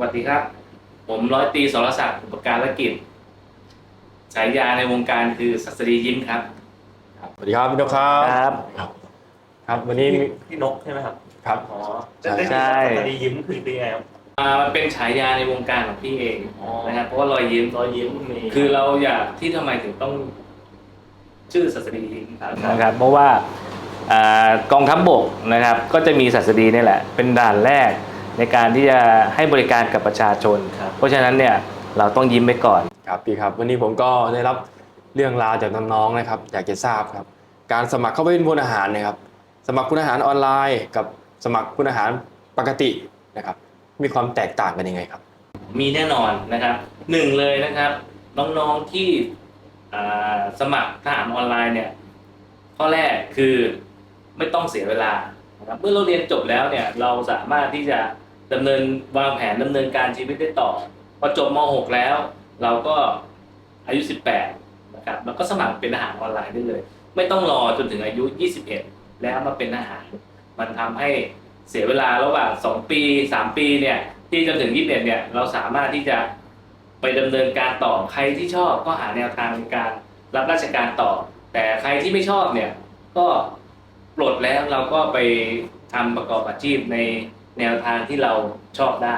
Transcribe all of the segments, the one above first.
วัสดีครับ ผมร้อยตรีสรศักดิ์อุปการกิจฉายาในวงการคือศัสดียิ้มครับ สวัสดีครับพี่นกครับ ครับ ครับวันนี้มีพี่นกใช่ไหมครับครับอ๋อใช่ได้ใช่ได้ยินว่าสวัสดียิ้มคือเป็นยังไงครับอ่ามันเป็นฉายาในวงการของพี่เองนะครับเพราะว่ารอยยิ้ม รอยยิ้มมีคือเราอยากที่ทำไมถึงต้อง ชื่อศัสดียิ้มนะครับเพราะว่าอ่ากองทัพบกนะครับ ก็จะมีศัสดีนี่แหละ เป็นด่านแรก ในการที่จะให้บริการกับประชาชน เพราะฉะนั้นเนี่ยเราต้องยิ้มไปก่อน ครับพี่ครับ วันนี้ผมก็ได้รับเรื่องราวจากน้องๆนะครับ อยากจะทราบครับ การสมัครเข้าไปเป็นพลอาหารเนะครับ สมัครคุณอาหารออนไลน์ กับสมัครคุณอาหารปกตินะครับ มีความแตกต่างกันยังไงครับ มีแน่นอนนะครับหนึ่งเลยนะครับน้องๆที่อ่าสมัครทหารออนไลน์เนี่ยข้อแรกคือไม่ต้องเสียเวลา นะครับเมื่อเราเรียนจบแล้วเนี่ยเราสามารถที่จะดำเนินวางแผนดำเนินการชีวิตได้ต่อพอจบม .6 แล้ว เราก็อายุ 18นะครับแล้วก็สมัครเป็นทหารออนไลน์ได้เลย ไม่ต้องรอจนถึงอายุ 21 แล้วมาเป็นทหาร มันทำให้เสียเวลาระหว่าง 2 ปี 3 ปีเนี่ยที่จนถึง 21 เนี่ยเราสามารถที่จะไปดำเนินการต่อใครที่ชอบก็หาแนวทางในการรับราชการต่อ แต่ใครที่ไม่ชอบเนี่ยก็ ปลดแล้วเราก็ไปทำประกอบอาชีพในแนวทางที่เราชอบได้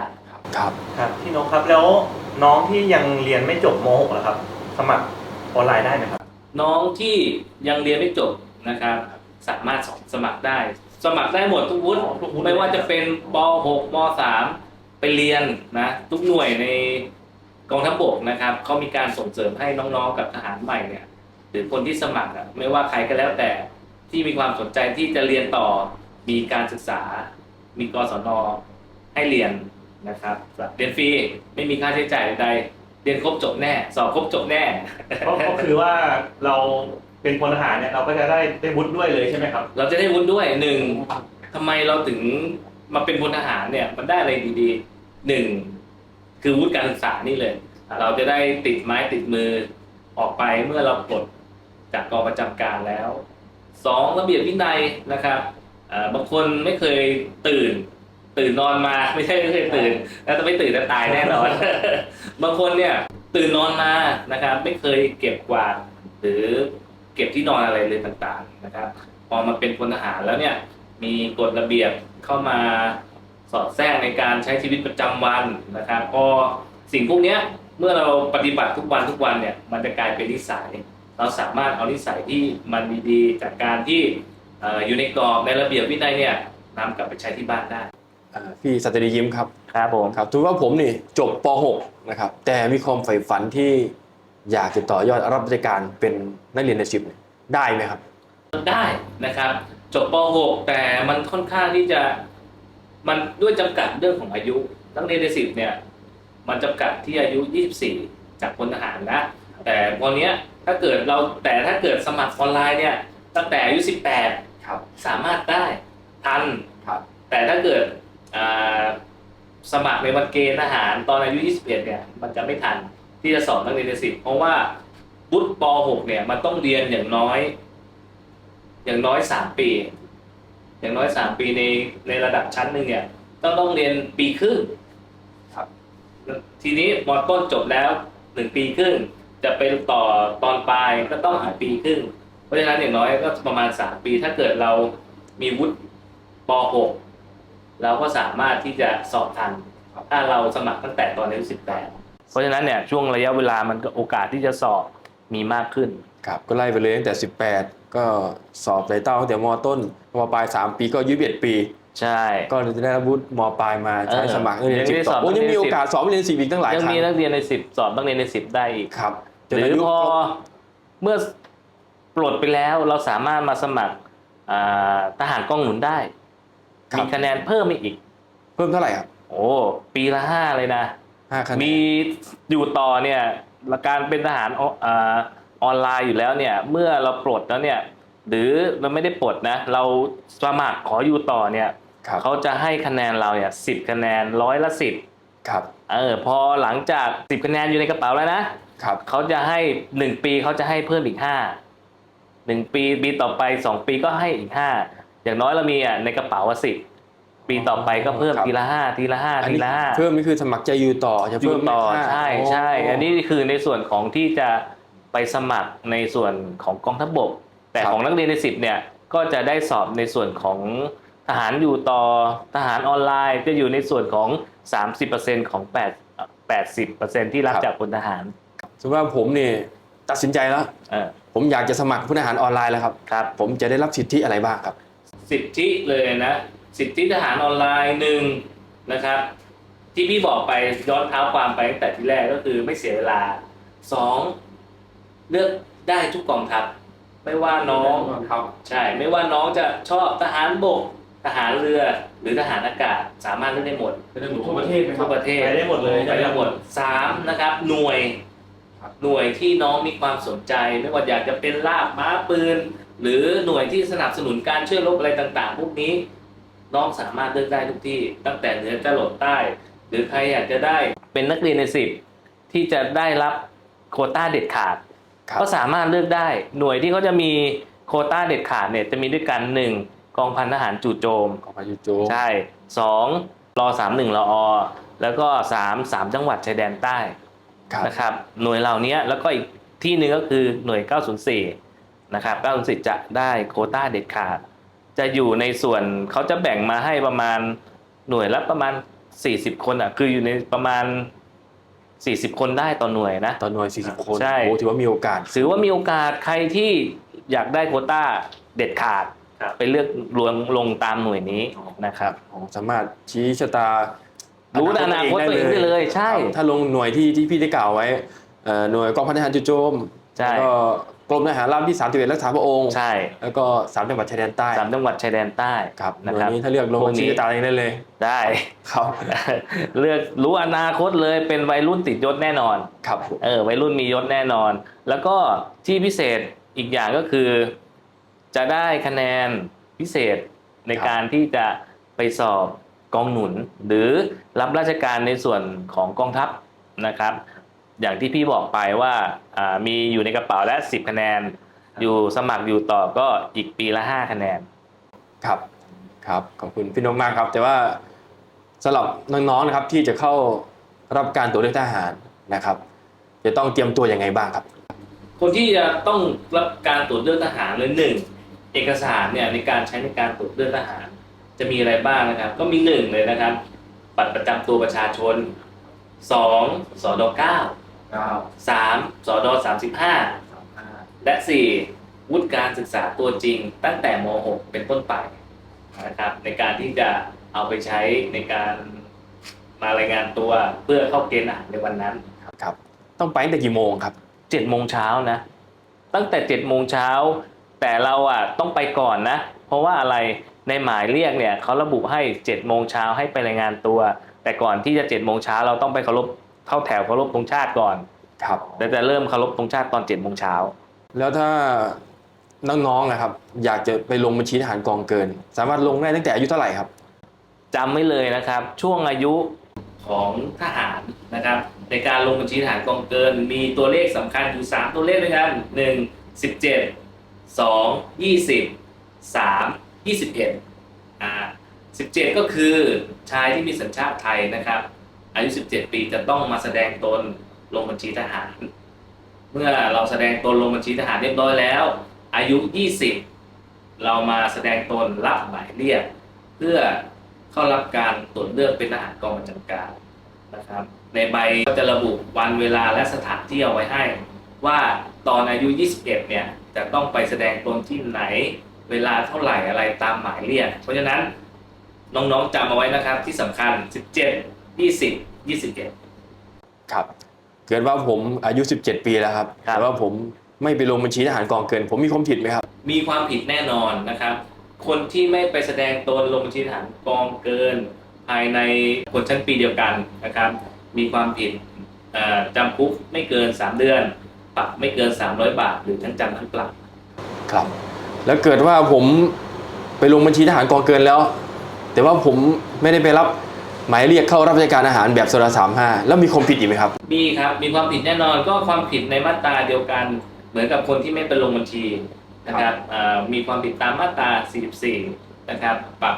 ครับครับพี่นกครับแล้วน้องที่ยังเรียนไม่จบม .6 แล้วครับ สมัครออนไลน์ได้ไหมครับ น้องที่ยังเรียนไม่จบนะครับ สามารถสมัครได้ สมัครได้หมดทุกวุฒิอ๋อทุกวุฒิ ไม่ว่าจะเป็นป .6 ม .3 ไปเรียนนะทุกหน่วยในกองทัพบกนะครับเขามีการส่งเสริมให้น้องๆกับทหารใหม่เนี่ยหรือคนที่สมัครอะไม่ว่าใครก็แล้วแต่ ที่มีความสนใจที่จะเรียนต่อมีการศึกษา มีกศนให้เรียนนะครับเรียนฟรีไม่มีค่าใช้จ่ายใดๆเรียนครบจบแน่ สอบครบจบแน่ก็ก็คือว่าเราเป็นพลทหารเนี่ยเราก็จะได้ได้วุฒิด้วยเลยใช่ไหมครับ เราจะได้วุฒิด้วยหนึ่งทำไมเราถึงมาเป็นพลทหารเนี่ยมันได้อะไรดีๆหนึ่งคือวุฒิการศึกษานี่เลย เราจะได้ติดไม้ติดมือออกไปเมื่อเราปลดจากกองประจำการแล้ว สองระเบียบวินัยนะครับบางคนไม่เคยตื่น ตื่นนอนมาไม่ใช่ไม่เคยตื่นแล้วจะไม่ตื่นจะตายแน่นอน บางคนเนี่ยตื่นนอนมานะครับ ไม่เคยเก็บกวาดหรือเก็บที่นอนอะไรเลยต่างๆนะครับ พอมาเป็นพลทหารแล้วเนี่ยมีกฎระเบียบเข้ามาสอดแทรกในการใช้ชีวิตประจำวันนะครับพอสิ่งพวกนี้เมื่อเราปฏิบัติทุกวันทุกวันเนี่ยมันจะกลายเป็นนิสัย เราสามารถเอานิสัยที่มันดีๆ จากการที่เอ่ออยู่ในกรอบในระเบียบวินัยเนี่ยนำกลับไปใช้ที่บ้านได้อ่าพี่สัตดียิ้มครับครับผมครับถือว่าผมนี่จบป .6 นะครับแต่มีความใฝ่ฝันที่อยากจะต่อยอดรับราชการเป็นนักเรียนในสิบเนี่ยได้ไหมครับ ได้นะครับ จบป .6 แต่มันค่อนข้างที่จะมันด้วยจำกัดเรื่องของอายุ นักเรียนในสิบเนี่ยมันจำกัดที่อายุ 24 จากพลทหารนะแต่พอเนี้ย ถ้าเกิดเราแต่ถ้าเกิดสมัครออนไลน์เนี่ยตั้งแต่อายุ18ครับสามารถได้ทัน ครับ แต่ถ้าเกิดอ่าสมัครในวันเกณฑ์ทหารตอนอายุ 21 เนี่ย มันจะไม่ทันที่จะสอบนักเรียนในสิบเพราะว่าวุฒิป .6 เนี่ย มันต้องเรียนอย่างน้อย อย่างน้อย 3 ปี อย่างน้อย 3 ปีในในระดับชั้นหนึ่งเนี่ย ต้องต้องเรียนปีครึ่งครับ ทีนี้มอต้นจบแล้วหนึ่งปีครึ่ง จะไปต่อตอนปลายก็ต้องหาปีครึ่งเพราะฉะนั้นอย่างน้อยก็ประมาณ3ปี ถ้าเกิดเรามีวุฒิป .6 เราก็สามารถที่จะสอบทัน ถ้าเราสมัครตั้งแต่ตอนอายุ18 เพราะฉะนั้นเนี่ยช่วงระยะเวลามันก็โอกาสที่จะสอบมีมากขึ้น ครับก็ไล่ไปเลยตั้งแต่ 18 ก็สอบไต่เต้าตั้งแต่มต้นมปลาย 3 ปีก็อายุ21ปี ใช่ ก็จะได้รับวุฒิมปลายมาใช้เออสมัครนักเรียนยังสิไม่บได้สต่ออบโอ้ยังมีนักเรียนโอกาสสอบนักเรียนสิบอีกตั้งหลายยังครั้งมีนักเรียนในสิบสอบนักเรียนในสิบได้อีก ครับ หจนรือาอยุพอครบเมื่อปลดไปแล้วเราสามารถมาสมัครอ่าทหารกองหนุนได้ครัมีบคะแนนเพิ่มอีกอีก เพิ่มเท่าไหร่ครับ โอ้ปีละห้าเลยนะห้าคะแนนมีอยู่ต่อเนี่ยหลักการเป็นทหารออ่าออนไลน์อยู่แล้วเนี่ย เมื่อเราปลดแล้วเนี่ย หรือเราไม่ได้ปลดนะ เราสมัครขออยู่ต่อเนี่ยครับเขาจะให้คะแนนเราเนี่ยสิบคะแนนร้อยละสิบครับเออพอหลังจากสิบคะแนนอยู่ในกระเป๋าแล้วนะ ครับ เขาจะให้หนึ่งปีเขาจะให้เพิ่มอีกห้าหนึ่งปีปีต่อไปสองปีก็ให้อีกห้าอย่างน้อยเรามีอะในกระเป๋าสิบปีต่อไปก็เพิ่มครับ ทีละห้าทีละห้าอันทีนี้ละห้า เพิ่มนี่คือสมัครใจอยู่ต่อจะอเพิ่ยู่มต่อค่าใช่ใช่อันนี้คือในส่วนของที่จะไปสมัครในส่วนของกองทัพบก แต่ของนักเรียนในสิบเนี่ยก็จะได้สอบในส่วนของทหารอยู่ต่อทหารออนไลน์ จะอยู่ในส่วนของ 30%ของ8 80%ที่รับจากพลทหาร สมมติว่าผมนี่ตัดสินใจแล้วเออผมอยากจะสมัครผู้ทหารออนไลน์แล้วครับครับ ผมจะได้รับสิทธิอะไรบ้างครับ สิทธิเลยนะ สิทธิทหารออนไลน์หนึ่งนะครับ ที่พี่บอกไปย้อนเท้าความไปตั้งแต่ที่แรกก็คือไม่เสียเวลาสองเลือกได้ทุกกองทัพไม่ว่าน้อง ครับใช่ ไม่ว่าน้องจะชอบทหารบก ทหารเรือ หรือทหารอากาศ สามารถเลือกได้หมดเป็นทั่วประเทศไหมคทั่รัวบประเทศไปได้หมดเลยไปได้หมดสามนะครับ หน่วยครับ หน่วยที่น้องมีความสนใจ ไม่ว่าอยากจะเป็นลาบม้าปืน หรือหน่วยที่สนับสนุนการช่วยรบอะไรต่างๆ พวกนี้ น้องสามารถเลือกได้ทุกที่ ตั้งแต่เหนือจรดใต้ หรือใครอยากจะได้เป็นนักเรียนในสิบที่จะได้รับโควต้าเด็ดขาดครับก็สามารถเลือกได้ หน่วยที่เขาจะมีโควต้าเด็ดขาดเนี่ยจะมีด้วยกันหนึ่งกองพันทหารจู่โจมของพายุโจใช่สองรอสามหนึ่งรออแล้วก็สามสามจังหวัดชายแดนใต้ ครับนะครับหน่วยเหล่านี้แล้วก็อีกที่หนึ่งก็คือหน่วย 904 นะครับ 904 จะได้โควต้าเด็ดขาด จะอยู่ในส่วนเขาจะแบ่งมาให้ประมาณหน่วยละประมาณ 40 คนอะคืออยู่ในประมาณ 40 คนได้ต่อหน่วยนะตอนหน่วย 40 คนใช่โอ้ถือว่ามีโอกาสถือว่ามีโอกาสใครที่อยากได้โควต้าเด็ดขาดไปเลือกลงลงตามหน่วยนี้นะครับผมสามารถชี้ชะตา รู้อนาคตตัวเองได้เลยใช่ครับถ้าลงหน่วยที่ที่พี่ได้กล่าวไว้เอ่อหน่วยกองพันทหารจู่โจมใช่แล้วก็กรมทหารราบที่31รักษาพระองค์ใช่แล้วก็สามจังหวัดชายแดนใต้สามจังหวัดชายแดนใต้ครับหนะน่วคยรับนี้ถ้าเลือกลงพวกบัญนี้ชีชะตาเองได้เลย ได้ครับเลือกรู้อนาคตเลยเป็นวัยรุ่นติดยศแน่นอนครับเออวัยรุ่นมียศแน่นอน แล้วก็ที่พิเศษอีกอย่างก็คือ จะได้คะแนนพิเศษในการที่จะไปสอบ กองหนุน หรือรับราชการในส่วนของกองทัพนะครับ อย่างที่พี่บอกไปว่าอ่ามีอยู่ในกระเป๋าและ 10 คะแนน อยู่สมัครอยู่ต่อก็อีกปีละ 5 คะแนน ครับครับขอบคุณพี่นกมากครับ แต่ว่าสำหรับน้องๆนะครับที่จะเข้ารับการตรวจเลือกทหารนะครับ จะต้องเตรียมตัวยังไงบ้างครับ คนที่จะต้องรับการตรวจเลือกทหารเลยหนึ่งเอกสารเนี่ยในการใช้ในการตรวจเลือกทหาร จะมีอะไรบ้างนะครับ ก็มีหนึ่งเลยนะครับบัตรประจำตัวประชาชนสองสอดเก้าสามสอดสามสิบห้าและสี่วุฒิการศึกษาตัวจริงตั้งแต่ม .6 เป็นต้นไปนะครับในการที่จะเอาไปใช้ในการมารายงานตัวเพื่อเข้าเกณฑ์ทหารในวันนั้น ครับ ต้องไปตั้งแต่กี่โมงครับเจ็ดโมงเช้านะ ตั้งแต่เจ็ดโมงเช้า แต่เราอะต้องไปก่อนนะ เพราะว่าอะไรในหมายเรียกเนี่ยเขาระบุให้เจ็ดโมงเช้าให้ไปรายงานตัว แต่ก่อนที่จะเจ็ดโมงเช้าเราต้องไปเคารพเข้าแถวเคารพธงชาติก่อนครับแต่จะเริ่มเคารพธงชาติตอนเจ็ดโมงเช้าแล้วถ้าน้องๆนะครับ อยากจะไปลงบัญชีทหารกองเกิน สามารถลงได้ตั้งแต่อายุเท่าไหร่ครับจำไว้เลยนะครับ ช่วงอายุของทหารนะครับ ในการลงบัญชีทหารกองเกิน มีตัวเลขสำคัญอยู่ 3 ตัวเลขด้วยกัน1 17 2 20 3 21อ่า17ก็คือชายที่มีสัญชาติไทยนะครับ อายุ17ปีจะต้องมาแสดงตนลงบัญชีทหาร เมื่อเราแสดงตนลงบัญชีทหารเรียบร้อยแล้ว อายุ20เรามาแสดงตนรับหมายเรียก เพื่อเข้ารับการตรวจเลือกเป็นทหารกองประจำการนะครับในใบก็จะระบุวันเวลาและสถานที่เอาไว้ให้ ว่าตอนอายุ 21 เนี่ย จะต้องไปแสดงตนที่ไหน เวลาเท่าไหร่อะไรตามหมายเรียก เพราะฉะนั้นน้องๆจำเอาไว้นะครับที่สำคัญ 17 20 21ครับ เกิดว่าผมอายุ 17 ปีแล้วครับครับแต่ว่าผมไม่ไปลงบัญชีทหารกองเกิน ผมมีความผิดไหมครับ มีความผิดแน่นอนนะครับ คนที่ไม่ไปแสดงตนลงบัญชีทหารกองเกิน ภายในคนชั้นปีเดียวกันนะครับ มีความผิดเอ่อจำคุกไม่เกิน 3 เดือน ปรับไม่เกิน 300 บาท หรือทั้งจำทั้งปรับ ครับ แล้วเกิดว่าผมไปลงบัญชีทหารกองเกินแล้ว แต่ว่าผมไม่ได้ไปรับหมายเรียกเข้ารับราชการอาหารแบบสระสามห้าแล้วมีความผิดอีกไหมครับ มีครับ มีความผิดแน่นอนก็ความผิดในมาตราเดียวกัน เหมือนกับคนที่ไม่ไปลงบัญชีนะครับอ่ามีความผิดตามมาตรา 44 นะครับ ปรับ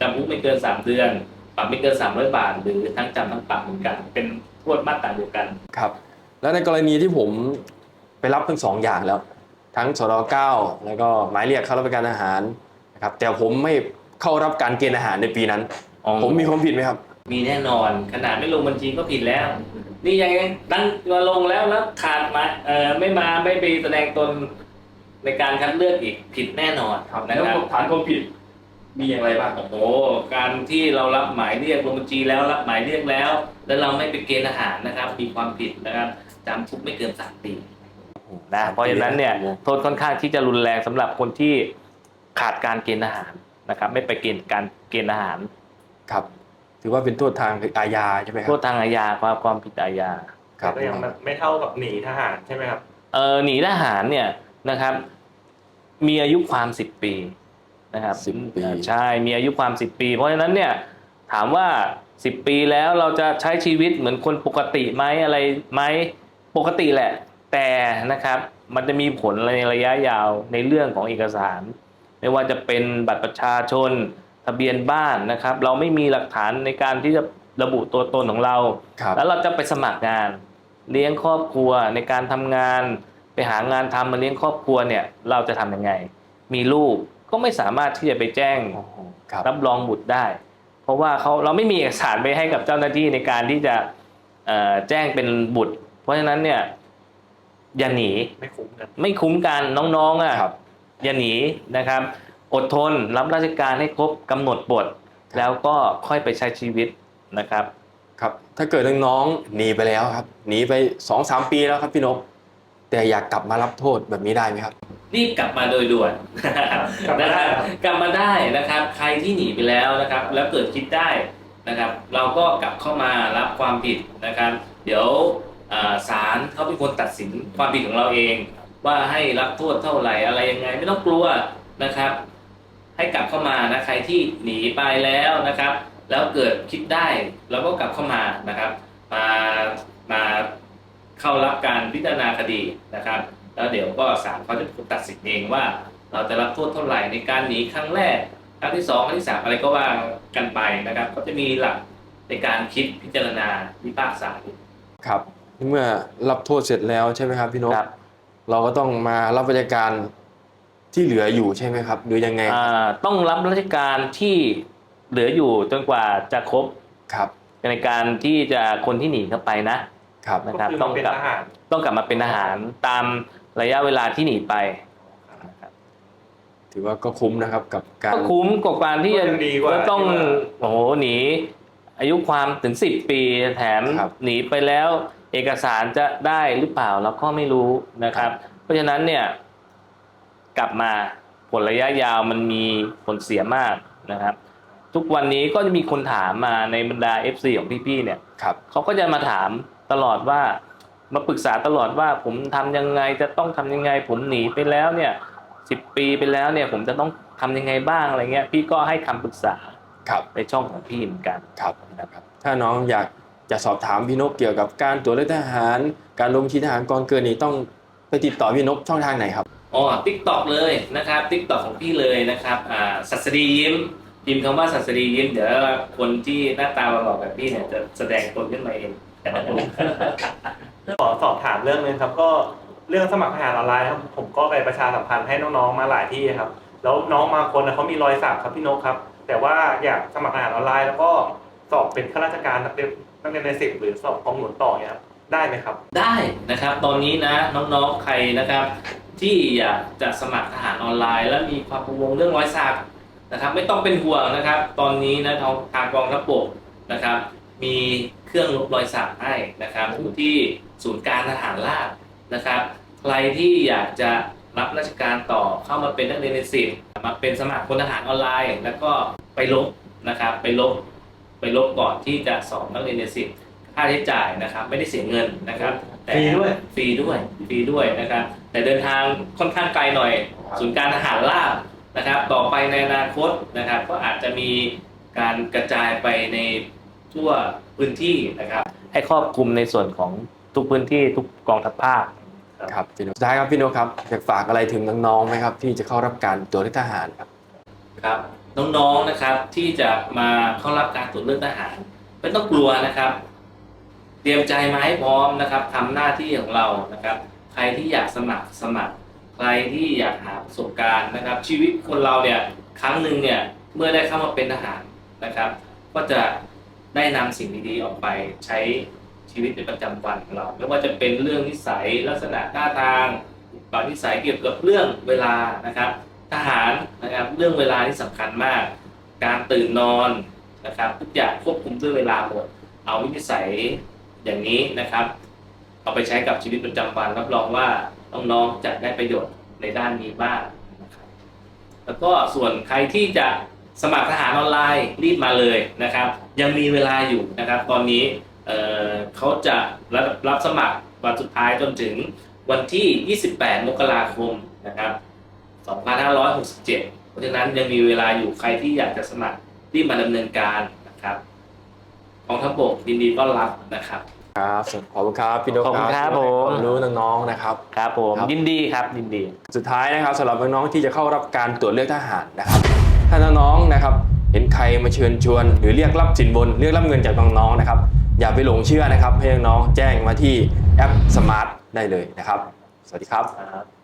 จำคุกไม่เกิน 3 เดือน ปรับไม่เกิน 300 บาท หรือทั้งจำทั้งปรับเหมือนกัน เป็นโทษมาตราเดียวกัน ครับ แล้วในกรณีที่ผมไปรับทั้งสองอย่างแล้ว ทั้งสรเก้าแล้วก็หมายเรียกเข้ารับประการอาหารนะครับแต่ผมไม่เข้ารับการเกณฑ์อาหารในปีนั้นผมมีความผิดไหมครับ มีแน่นอนขนาดไม่ลงบัญชีก็ผิดแล้ว นี่ยังตั้งมาลงแล้วแล้วขาดมาเอ่อไม่มาไม่ไปแสดงตนในการคัดเลือกอีกผิดแน่นอนนะครับฐานความผิด มีอย่างไรบ้างโอ้โหการที่เรารับหมายเรียกลงบัญชีแล้วรับหมายเรียกแล้ว แล้วเราไม่ไปเกณฑ์อาหารนะครับ มีความผิดนะครับ จำคุกไม่เกินสามปี นะเพราะฉะนั้นเนี่ยโทษค่อนข้างที่จะรุนแรงสำหรับคนที่ขาดการเกณฑ์อาหารนะครับไม่ไปเกณฑ์การเกณฑ์อาหารครับ ถือว่าเป็นโทษทางอาญาใช่ไหมคโทรัษบทางอาญาความความผิดอาญา ครับ ก็ยังไม่เท่ากับหนีทหารใช่ไหมครับ เออหนีทหารเนี่ยนะครับ มีอายุความสิบปีนะครับสิบปี เอ่อใช่มีอายุความสิบปี เพราะฉะนั้นเนี่ยถามว่าสิบปีแล้วเราจะใช้ชีวิตเหมือนคนปกติไหมอะไรไหม ปกติแหละ แต่นะครับมันจะมีผลในระยะยาวในเรื่องของเอกสาร ไม่ว่าจะเป็นบัตรประชาชน ทะเบียนบ้านนะครับ เราไม่มีหลักฐานในการที่จะระบุตัวตนของเราครับแล้วเราจะไปสมัครงาน เลี้ยงครอบครัวในการทำงาน ไปหางานทำมาเลี้ยงครอบครัวเนี่ย เราจะทำยังไง มีลูกก็ไม่สามารถที่จะไปแจ้งโอ้โหครับรับรองบุตรได้ เพราะว่าเขาเราไม่มีเอกสารไปให้กับเจ้าหน้าที่ในการที่จะเอ่อแจ้งเป็นบุตรเพ ราะฉะนั้นเนี่ย อย่าหนี ไม่คุ้มกัน ไม่คุ้มกันน้องๆอะครับ อย่าหนีนะครับ อดทนรับราชการให้ครบกำหนดบท แล้วก็ค่อยไปใช้ชีวิตนะครับ ครับ ถ้าเกิดน้องๆหนีไปแล้วครับ หนีไปสองสามปีแล้วครับพี่นกแต่อยากกลับมารับโทษแบบนี้ได้ไหมครับ รีบกลับมาโดยด่วนกลับมานะคได้รับครับ กลับมาได้นะครับ ใครที่หนีไปแล้วนะครับ แล้วเกิดคิดได้นะครับ เราก็กลับเข้ามารับความผิดนะครับ เดี๋ยวอ่า ศาลเขาเป็นคนตัดสินความผิดของเราเอง ว่าให้รับโทษเท่าไหร่อะไรยังไงไม่ต้องกลัวนะครับ ให้กลับเข้ามานะใครที่หนีไปแล้วนะครับ แล้วเกิดคิดได้เราก็กลับเข้ามานะครับ มามาเข้ารับการพิจารณาคดีนะครับ แล้วเดี๋ยวก็ศาลเขาจะเป็นคนตัดสินเองว่า เราจะรับโทษเท่าไหร่ในการหนีครั้งแรกครั้งที่สองครั้งที่สามอะไรก็ว่ากันไปนะครับ ก็จะมีหลักในการคิดพิจารณาวิพากษาครับ เมื่อรับโทษเสร็จแล้วใช่ไหมครับพี่นกครับเราก็ต้องมารับราชการที่เหลืออยู่ใช่ไหมครับหรือยังไงอ่าต้องรับราชการที่เหลืออยู่จนกว่าจะครบครับในการที่จะคนที่หนีเข้าไปนะครับนะครับก็คือต้มาองเป็นกลับทหารต้องกลับมาเป็นอาหารตามระยะเวลาที่หนีไปถือว่าก็คุ้มนะครับกับการก็คุ้มกับการที่จะก็ยังดีกว่าก็ต้องที่ว่าโอ้โหหนี อายุความถึงสิบปีแถมครับหนีไปแล้ว เอกสารจะได้หรือเปล่าเราก็ไม่รู้นะครับ เพราะฉะนั้นเนี่ยกลับมาผลระยะยาวมันมีผลเสียมากนะครับ ทุกวันนี้ก็จะมีคนถามมาในบรรดา FC ของพี่ๆเนี่ยครับเขาก็จะมาถามตลอดว่ามาปรึกษาตลอดว่าผมทำยังไงจะต้องทำยังไง ผมหนีไปแล้วเนี่ยสิบปีไปแล้วเนี่ย ผมจะต้องทำยังไงบ้างอะไรเงี้ย พี่ก็ให้คำปรึกษาครับในช่องของพี่เหมือนกันครับนะครับ ถ้าน้องอยาก จะสอบถามพี่นกเกี่ยวกับการตรวจเลือกทหาร การลงบัญชีทหารกองเกินนี้ต้องไปติดต่อพี่นกช่องทางไหนครับอ๋อทิกตอกเลยนะครับทิกตอกของพี่เลยนะครับอ่าสัสดียิ้มพิมพ์คำว่าสัสดียิ้มเดี๋ยวคนที่หน้าตาหล่อๆแบบพี่เนี่ยจะแสดงตนขึ้นมาเองขอสอบถามเรื่องนึงครับ ก็เรื่องสมัครทหารออนไลน์ครับ ผมก็ไปประชาสัมพันธ์ให้น้องๆมาหลายที่ครับ แล้วน้องบางคนนะเขามีรอยสักครับพี่นกครับ แต่ว่าอยากสมัครทหารออนไลน์แล้วก็สอบเป็นข้าราชการ นักเรียนในสิบหรือสอบกองหนุนต่อเนี่ยครับได้ไหมครับ ได้นะครับตอนนี้นะน้องๆใครนะครับ ที่อยากจะสมัครทหารออนไลน์ และมีความกังวลเรื่องรอยสักนะครับ ไม่ต้องเป็นห่วงนะครับ ตอนนี้นะทางทางกองทัพบกนะครับ มีเครื่องลบรอยสักให้นะครับอยู่ที่ศูนย์การทหารราบนะครับ ใครที่อยากจะรับราชการต่อเข้ามาเป็นนักเรียนในสิบมาเป็นสมัครพลทหารออนไลน์ แล้วก็ไปลบนะครับ ไปลบ ไปลบก่อนที่จะสอบนักเรียนในสิบค่าใช้จ่ายนะครับ ไม่ได้เสียเงินนะครับ แต่ฟรีด้วย ฟรีด้วยฟรีด้วยนะครับ แต่เดินทางค่อนข้างไกลหน่อย ศูนย์การทหารราบนะครับ ต่อไปในอนาคตนะครับ ก็อาจจะมีการกระจายไปในทั่วพื้นที่นะครับ ให้ครอบคลุมในส่วนของทุกพื้นที่ทุกกองทัพภาคครับพี่นกสุดท้ายครับพี่นกครับอยากฝากอะไรถึงน้องๆไหมครับ ที่จะเข้ารับการตรวจเลือกทหารครับครับ น้องๆนะครับ ที่จะมาเข้ารับการตรวจเลือกทหาร ไม่ต้องกลัวนะครับ เตรียมใจมาให้พร้อมนะครับทำหน้าที่ของเรานะครับ ใครที่อยากสมัครสมัคร ใครที่อยากหาประสบการณ์นะครับ ชีวิตคนเราเนี่ยครั้งหนึ่งเนี่ยเมื่อได้เข้ามาเป็นทหารนะครับ ก็จะได้นำสิ่งดีๆออกไปใช้ชีวิตในประจำวันของเรา ไม่ว่าจะเป็นเรื่องนิสัยลักษณะท่าทางปณิสัยเกี่ยวกับเรื่องเวลานะครับ ทหารนะครับเรื่องเวลาที่สำคัญมาก การตื่นนอนนะครับทุกอย่างควบคุมด้วยเวลาหมด เอาวินิสัยอย่างนี้นะครับ เอาไปใช้กับชีวิตประจำวันรับรองว่าน้องๆจะได้ประโยชน์ในด้านนี้บ้างนะครับแล้วก็ส่วนใครที่จะสมัครทหารออนไลน์รีบมาเลยนะครับ ยังมีเวลาอยู่นะครับ ตอนนี้เเขาจะรับรับสมัครวันสุดท้ายจนถึงวันที่ 28 มกราคมนะครับ 2567 เพราะฉะนั้นยังมีเวลาอยู่ใครที่อยากจะสมัครรีบมาดำเนินการนะครับกองทัพบกยินดีต้อนรับนะครับ ครับขอบคุณครับพี่นกขอบคุณครับที่ให้ผมความรู้น้องๆนะครับ ครับผมครับยินดีครับยินดี สุดท้ายนะครับสำหรับน้องๆที่จะเข้ารับการตรวจเลือกทหารนะครับ ถ้าน้องๆนะครับ เห็นใครมาเชิญชวน หรือเรียกรับสินบนเรียกรับเงินจากน้องๆนะครับ อย่าไปหลงเชื่อนะครับให้น้องๆแจ้งมาที่แอปสมาร์ทได้เลยนะครับ สวัสดีครับครับ